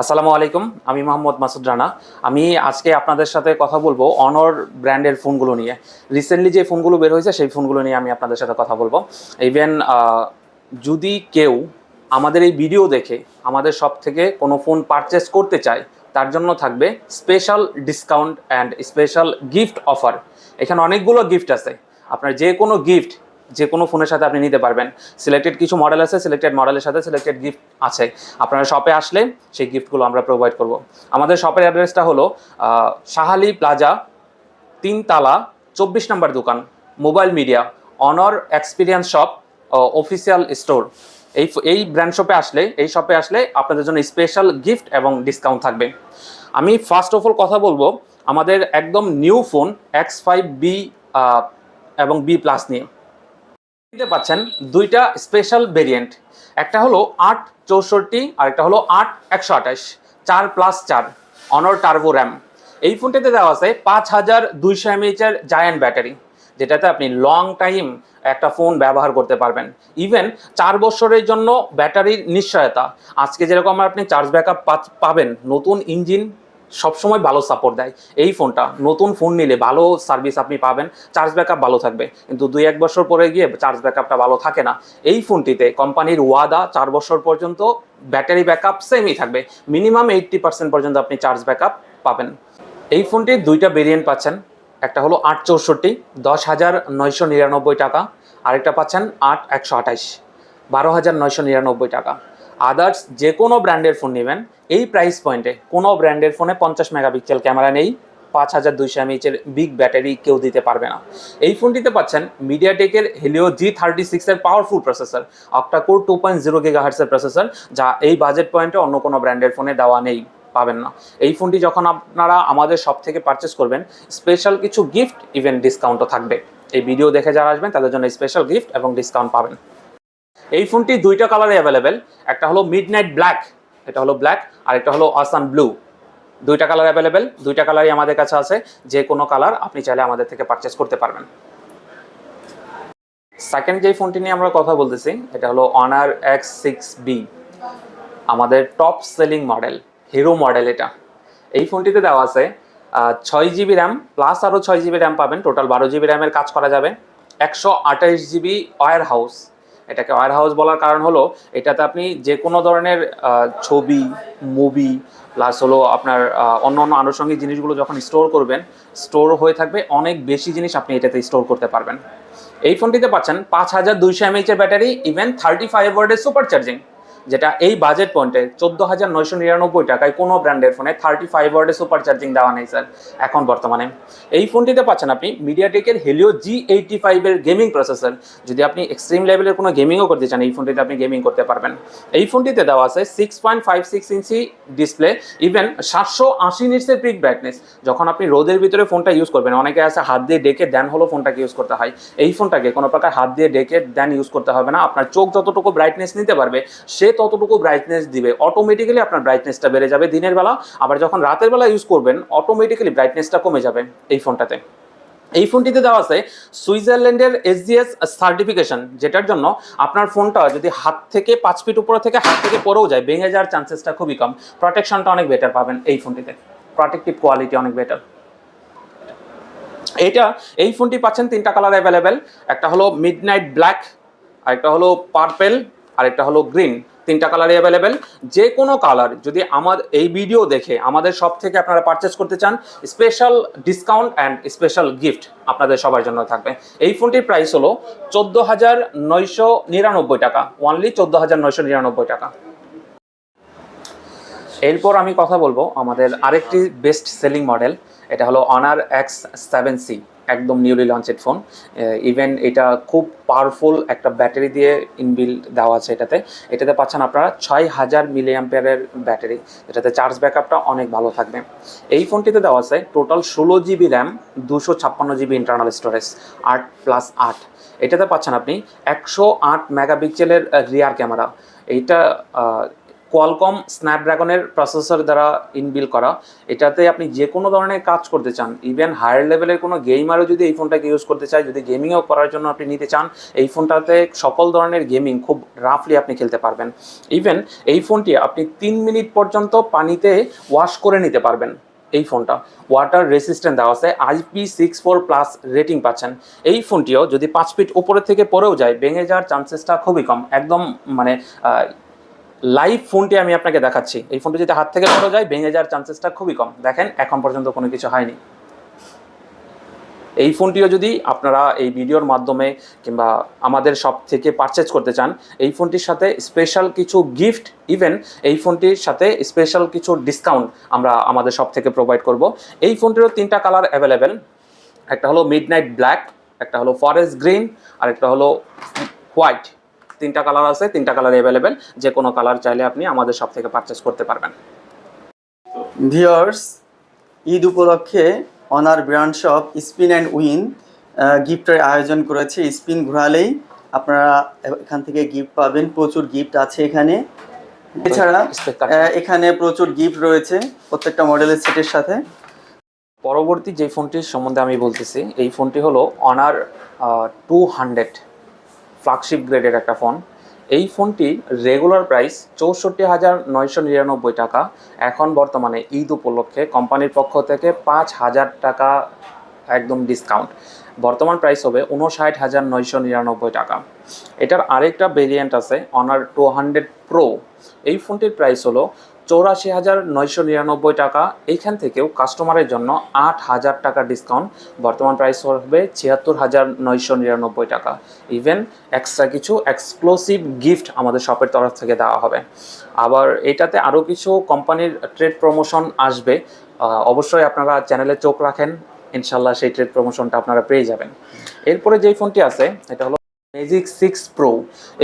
আসসালামু আলাইকুম, আমি মোহাম্মদ মাসুদ রানা। আমি আজকে আপনাদের সাথে কথা বলব অনর ব্র্যান্ডের ফোনগুলো নিয়ে। রিসেন্টলি যে ফোনগুলো বের হয়েছে, সেই ফোনগুলো নিয়ে আমি আপনাদের সাথে কথা বলব। ইভেন যদি কেউ আমাদের এই ভিডিও দেখে আমাদের সব থেকে কোনো ফোন পারচেস করতে চায়, তার জন্য থাকবে special discount and special gift offer এখানে অনেকগুলো গিফট আছে। আপনার যে কোনো গিফট যে কোনো ফোনের সাথে আপনি নিতে পারবেন। সিলেক্টেড কিছু মডেল আছে সিলেক্টেড মডেলের সাথে সিলেক্টেড গিফট আছে। আপনারা শপে আসলে সেই গিফটগুলো আমরা প্রোভাইড করব। আমাদের শপের অ্যাড্রেসটা হলো শাহালি প্লাজা তিনতলা, চব্বিশ নম্বর দোকান mobile media Honor experience shop official store এই এই ব্র্যান্ড শপে আসলে, এই শপে আসলে আপনাদের জন্য স্পেশাল গিফট এবং ডিসকাউন্ট থাকবে। আমি ফার্স্ট অফ অল কথা বলব, আমাদের একদম new phone X five B এবং বি প্লাস নিয়ে। দেখতে পাচ্ছেন দুইটা স্পেশাল ভেরিয়েন্ট একটা হলো আট চৌষট্টি আর একটা হলো আট একশো আঠাশ, চার প্লাস চার অনর টার্বো র্যাম এই ফোনটিতে দেওয়া আছে পাঁচ হাজার দুইশো এমএইচের জায়ান্ট ব্যাটারি যেটাতে আপনি লং টাইম একটা ফোন ব্যবহার করতে পারবেন। ইভেন চার বছরের জন্য ব্যাটারির নিশ্চয়তা। আজকে যেরকম আপনি চার্জ ব্যাকআপ পাবেন, নতুন ইঞ্জিন সবসময় ভালো সাপোর্ট দেয়। এই ফোনটা, নতুন ফোন নিলে ভালো সার্ভিস আপনি পাবেন চার্জ ব্যাকআপ ভালো থাকবে। কিন্তু দুই এক বছর পরে গিয়ে চার্জ ব্যাকআপটা ভালো থাকে না। এই ফোনটিতে কোম্পানির ওয়াদা চার বছর পর্যন্ত ব্যাটারি ব্যাকআপ সেমই থাকবে। মিনিমাম এইট্টি পার্সেন্ট পর্যন্ত আপনি চার্জ ব্যাকআপ পাবেন। এই ফোনটির দুইটা ভেরিয়েন্ট পাচ্ছেন। একটা হলো আট চৌষট্টি, দশ হাজার নয়শো নিরানব্বই টাকা। আরেকটা পাচ্ছেন আট একশো আঠাইশ বারো হাজার নয়শো নিরানব্বই টাকা। আদার্স যে কোনো ব্র্যান্ডের ফোন নেবেন, এই প্রাইস পয়েন্টে কোনো ব্র্যান্ডের ফোনে পঞ্চাশ মেগাপিক্সেল ক্যামেরা নেই, পাঁচ হাজার দুইশো এমএইচের বিগ ব্যাটারি কেউ দিতে পারবে না। এই ফোনটিতে পাচ্ছেন মিডিয়াটেকের হেলিও জি থার্টি সিক্সের powerful processor octacore two point zero giga হার্টসের processor যা এই বাজেট পয়েন্টে অন্য কোনো ব্র্যান্ডের ফোনে দেওয়া নেই, পাবেন না। এই ফোনটি যখন আপনারা আমাদের সব থেকে পারচেস করবেন স্পেশাল কিছু গিফট ইভেন ডিসকাউন্টও থাকবে। এই ভিডিও দেখে যারা আসবেন, তাদের জন্য স্পেশাল গিফট এবং ডিসকাউন্ট পাবেন। এই ফোনটি দুইটা কালারে অ্যাভেলেবেল একটা হলো মিড নাইট ব্ল্যাক এটা হলো ব্ল্যাক আর একটা হলো আসান ব্লু দুইটা কালার অ্যাভেলেবেল দুইটা কালারই আমাদের কাছে আছে, যে কোনো কালার আপনি চাইলে আমাদের থেকে পারচেস করতে পারবেন। সেকেন্ড যে ফোনটি নিয়ে আমরা কথা বলতেছি, এটা হলো অনার এক্স সিক্স বি আমাদের top selling model hero model এটা। এই ফোনটিতে দেওয়া আছে ছয় জিবি র্যাম প্লাস আরও ছয় জিবি র্যাম পাবেন। টোটাল বারো জিবি র্যামের কাজ করা যাবে। একশো আঠাইশ জিবি ওয়ার হাউস এটাকে ওয়ার হাউস বলার কারণ হলো, এটাতে আপনি যে কোনো ধরনের ছবি মুভি প্লাস হলো আপনার অন্য অন্য আনুষঙ্গিক জিনিসগুলো যখন স্টোর করবেন স্টোর হয়ে থাকবে অনেক বেশি জিনিস আপনি এটাতে স্টোর করতে পারবেন। এই ফোনটিতে পাচ্ছেন পাঁচ হাজার দুইশো এমএইচের ব্যাটারি ইভেন থার্টি ফাইভ ওয়ার্ডের সুপার চার্জিং যেটা এই বাজেট পয়েন্টে চোদ্দ হাজার নয়শো নিরানব্বই টাকায় কোনো ব্র্যান্ডের ফোনে থার্টি ফাইভ ওয়ার্ডে সুপার চার্জিং দেওয়া নেই স্যার এখন বর্তমানে। এই ফোনটিতে পাচ্ছেন আপনি মিডিয়াটেকের হেলিও জি এইটটি ফাইভের গেমিং প্রসেসর যদি আপনি এক্সট্রিম লেভেলের কোনো গেমিংও করতে চান, এই ফোনটিতে আপনি গেমিং করতে পারবেন। এই ফোনটিতে দেওয়া আছে six point five six inch display even সাতশো আশি নিটসের পিক ব্রাইটনেস যখন আপনি রোদের ভিতরে ফোনটা ইউজ করবেন, অনেকে আছে হাত দিয়ে ডেকে দেন হলো ফোনটাকে ইউজ করতে হয়। এই ফোনটাকে কোনো প্রকার হাত দিয়ে ডেকে দেন ইউজ করতে হবে না। আপনার চোখ যতটুকু ব্রাইটনেস নিতে পারবে, সে ততটুকু ব্রাইটনেস দিবে। অটোমেটিক্যালি আপনার ব্রাইটনেসটা বেড়ে যাবে দিনের বেলা। আবার যখন রাতের বেলা ইউজ করবেন অটোমেটিক্যালি ব্রাইটনেসটা কমে যাবে এই ফোনটাতে এই ফোনটিতে দেওয়া আছে সুইজারল্যান্ডের এসডিএস সার্টিফিকেশন যেটার জন্য আপনার ফোনটা যদি হাত থেকে পাঁচ ফিট উপরে থেকে হাত থেকে পরেও যায়, ভেঙে যাওয়ার চান্সেসটা খুবই কম। প্রোটেকশনটা অনেক বেটার পাবেন এই ফোনটিতে প্রোটেক্টিভ কোয়ালিটি অনেক বেটার এইটা এই ফোনটি পাচ্ছেন তিনটা কালার অ্যাভেলেবেল একটা হলো মিড নাইট ব্ল্যাক আরেকটা হলো পার্পেল আরেকটা হলো গ্রিন তিনটা কালারই অ্যাভেলেবেল যে কোনো কালার যদি আমার এই ভিডিও দেখে আমাদের সব থেকে আপনারা পারচেস করতে চান special discount and special gift আপনাদের সবার জন্য থাকবে। এই ফোনটির প্রাইস হলো চোদ্দ হাজার নয়শো নিরানব্বই টাকা ওনলি চোদ্দ হাজার নয়শো নিরানব্বই টাকা। এরপর আমি কথা বলব আমাদের আরেকটি বেস্ট সেলিং মডেল এটা হলো অনার এক্স সেভেন সি একদম নিউলি লঞ্চেড ফোন ইভেন এটা খুব পাওয়ারফুল একটা ব্যাটারি দিয়ে ইনবিল দেওয়া আছে এটাতে। এটাতে পাচ্ছেন আপনারা ছয় হাজার মিলি অ্যাম্পিয়ারের ব্যাটারি এটাতে চার্জ ব্যাকআপটা অনেক ভালো থাকবে। এই ফোনটিতে দেওয়া আছে টোটাল ষোলো জিবি র্যাম দুশো ছাপ্পান্ন জিবি ইন্টারনাল স্টোরেজ আট প্লাস আট। এটাতে পাচ্ছেন আপনি একশো আট মেগাপিক্সেলের রিয়ার ক্যামেরা এইটা কোয়ালকম স্ন্যাপড্রাগনের প্রসেসর দ্বারা ইনবিল করা। এটাতে আপনি যে কোনো ধরনের কাজ করতে চান ইভেন হায়ার লেভেলের কোনো গেমারও যদি এই ফোনটাকে ইউজ করতে চায়, যদি গেমিংও করার জন্য আপনি নিতে চান, এই ফোনটাতে সকল ধরনের গেমিং খুব রাফলি আপনি খেলতে পারবেন। ইভেন এই ফোনটি আপনি তিন মিনিট পর্যন্ত পানিতে ওয়াশ করে নিতে পারবেন এই ফোনটা ওয়াটার রেসিস্ট্যান্ট দেওয়া আছে IP six four plus rating পাচ্ছেন। এই ফোনটিও যদি পাঁচ ফিট উপরের থেকে পড়েও যায়, ভেঙে যাওয়ার চান্সেসটা খুবই কম। একদম মানে লাইভ ফোনটি আমি আপনাকে দেখাচ্ছি। এই ফোনটি যদি হাত থেকে পড়ে যায়, ভেঙে যাওয়ার চান্সেসটা খুবই কম। দেখেন, এখন পর্যন্ত কোনো কিছু হয়নি। এই ফোনটিও যদি আপনারা এই ভিডিওর মাধ্যমে কিংবা আমাদের শপ থেকে পারচেজ করতে চান, এই ফোনটির সাথে স্পেশাল কিছু গিফট ইভেন এই ফোনটির সাথে স্পেশাল কিছু ডিসকাউন্ট আমরা আমাদের শপ থেকে প্রোভাইড করব। এই ফোনটিরও তিনটা কালার অ্যাভেলেবেল একটা হলো মিড নাইট ব্ল্যাক একটা হলো ফরেস্ট গ্রিন আর একটা হলো হোয়াইট তিনটা কালার আছে তিনটা কালার অ্যাভেলেবেল যে কোনো কালার চাইলে আপনি আমাদের শপ থেকে পারচেস করতে পারবেন। ভিওর্স ঈদ উপলক্ষে Honor brand shop spin and win গিফটের আয়োজন করেছে। স্পিন ঘোরালেই আপনারা এখান থেকে গিফট পাবেন। প্রচুর গিফট আছে এখানে। এছাড়া এখানে প্রচুর গিফট রয়েছে প্রত্যেকটা মডেলের সেটের সাথে। পরবর্তী যে ফোনটির সম্বন্ধে আমি বলতেছি এই ফোনটি হলো অনার টু হান্ড্রেড ফ্ল্যাগশিপ গ্রেডের একটা ফোন এই ফোনটি রেগুলার প্রাইস চৌষট্টি হাজার নয়শো নিরানব্বই টাকা। এখন বর্তমানে ঈদ উপলক্ষে কোম্পানির পক্ষ থেকে পাঁচ হাজার টাকা একদম ডিসকাউন্ট বর্তমান প্রাইস হবে উনষাট হাজার নয়শো নিরানব্বই টাকা। এটার আরেকটা ভেরিয়েন্ট আছে অনার টু হান্ড্রেড প্রো এই ফোনটির প্রাইস হলো চৌরাশি হাজার নয়শো নিরানব্বই টাকা। এইখান থেকেও কাস্টমারের জন্য আট হাজার টাকা ডিসকাউন্ট বর্তমান প্রাইস হবে ছিয়াত্তর হাজার নয়শো নিরানব্বই টাকা। ইভেন এক্সট্রা কিছু এক্সক্লুসিভ গিফট আমাদের শপের তরফ থেকে দেওয়া হবে। আবার এটাতে আরও কিছু কোম্পানির ট্রেড প্রমোশন আসবে। অবশ্যই আপনারা চ্যানেলে চোখ রাখেন। ইনশাল্লাহ সেই ট্রেড প্রমোশনটা আপনারা পেয়ে যাবেন। এরপরে যেই ফোনটি আছে, এটা হলো ম্যাজিক সিক্স প্রো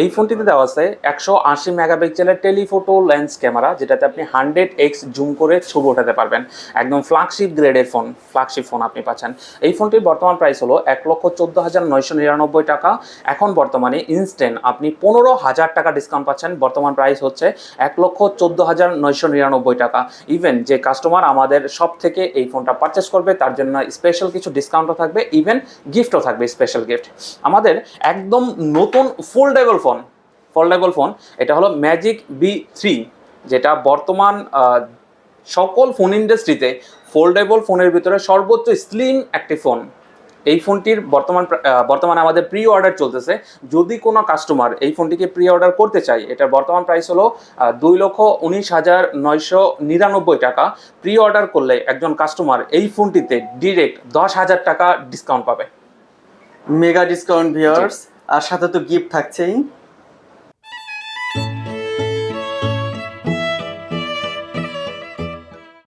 এই ফোনটিতে দেওয়া আছে একশো আশি মেগাপিক্সেলের টেলিফোটো লেন্স ক্যামেরা, যেটাতে আপনি হান্ড্রেড এক্স জুম করে ছবি ওঠাতে পারবেন। একদম ফ্ল্যাগশিপ গ্রেডের ফোন ফ্ল্যাগশিপ ফোন আপনি পাচ্ছেন। এই ফোনটির বর্তমান প্রাইস হলো এক লক্ষ চোদ্দ হাজার নয়শো নিরানব্বই টাকা। এখন বর্তমানে ইনস্ট্যান্ট আপনি পনেরো হাজার টাকা ডিসকাউন্ট পাচ্ছেন। বর্তমান প্রাইস হচ্ছে এক লক্ষ চোদ্দ হাজার নয়শো নিরানব্বই টাকা। ইভেন যে কাস্টমার আমাদের সব থেকে এই ফোনটা পারচেস করবে, তার জন্য স্পেশাল কিছু ডিসকাউন্টও থাকবে ইভেন গিফটও থাকবে স্পেশাল গিফট আমাদের একদম নতুন ফোল্ডেবল ফোন ফোল্ডেবল ফোন এটা হলো ম্যাজিক বি থ্রি যেটা বর্তমান সকল ফোন ইন্ডাস্ট্রিতে ফোল্ডেবল ফোনের ভিতরে সর্বোচ্চ স্লিম একটি ফোন এই ফোনটির বর্তমান বর্তমানে আমাদের প্রি অর্ডার চলতেছে। যদি কোনো কাস্টমার এই ফোনটিকে প্রি অর্ডার করতে চায় এটার বর্তমান প্রাইস হলো দুই লক্ষ উনিশ হাজার নয়শো নিরানব্বই টাকা। প্রি অর্ডার করলে একজন কাস্টমার এই ফোনটিতে ডিরেক্ট দশ হাজার টাকা ডিসকাউন্ট পাবে। মেগা ডিসকাউন্ট ভিওর্স আর সাথে তো গিফট থাকছেই।